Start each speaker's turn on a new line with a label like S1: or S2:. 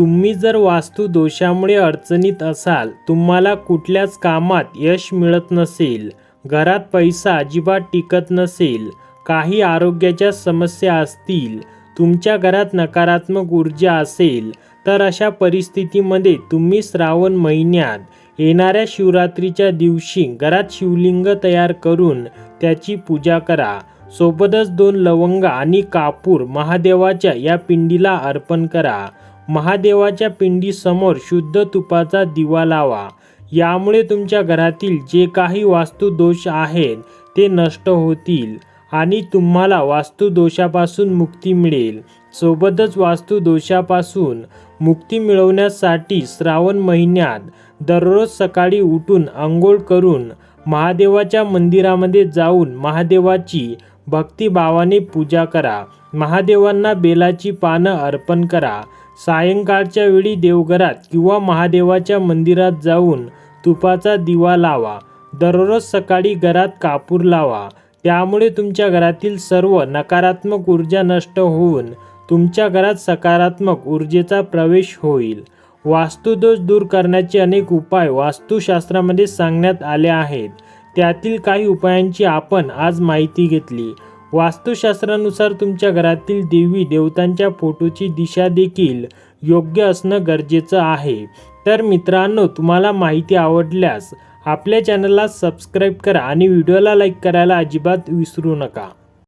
S1: तुम्ही जर वास्तू दोषामुळे अडचणीत असाल तुम्हाला कुठल्याच कामात यश मिळत नसेल घरात पैसा अजिबात टिकत नसेल काही आरोग्याच्या समस्या असतील तुमच्या घरात नकारात्मक ऊर्जा असेल तर अशा परिस्थितीमध्ये तुम्ही श्रावण महिन्यात येणाऱ्या शिवरात्रीच्या दिवशी घरात शिवलिंग तयार करून त्याची पूजा करा. सोबतच दोन लवंग आणि कापूर महादेवाच्या या पिंडीला अर्पण करा. महादेवाच्या पिंडीसमोर शुद्ध तुपाचा दिवा लावा. यामुळे तुमच्या घरातील जे काही वास्तुदोष आहेत ते नष्ट होतील आणि तुम्हाला वास्तुदोषापासून मुक्ती मिळेल. सोबतच वास्तुदोषापासून मुक्ती मिळवण्यासाठी श्रावण महिन्यात दररोज सकाळी उठून आंघोळ करून महादेवाच्या मंदिरामध्ये जाऊन महादेवाची भक्तिभावाने पूजा करा. महादेवांना बेलाची पानं अर्पण करा. सायंकाळच्या वेळी देवघरात किंवा महादेवाच्या मंदिरात जाऊन तुपाचा दिवा लावा. दररोज सकाळी घरात कापूर लावा. त्यामुळे तुमच्या घरातील सर्व नकारात्मक ऊर्जा नष्ट होऊन तुमच्या घरात सकारात्मक ऊर्जेचा प्रवेश होईल. वास्तुदोष दूर करण्याचे अनेक उपाय वास्तुशास्त्रामध्ये सांगण्यात आले आहेत. त्यातील काही उपायांची आपण आज माहिती घेतली. वास्तुशास्त्रानुसार तुमच्या घरातील देवी देवतांच्या फोटोची दिशा देखील योग्य असणं गरजेचं आहे. तर मित्रांनो तुम्हाला माहिती आवडल्यास आपल्या चॅनलला सबस्क्राईब करा आणि व्हिडिओला लाईक करायला अजिबात विसरू नका.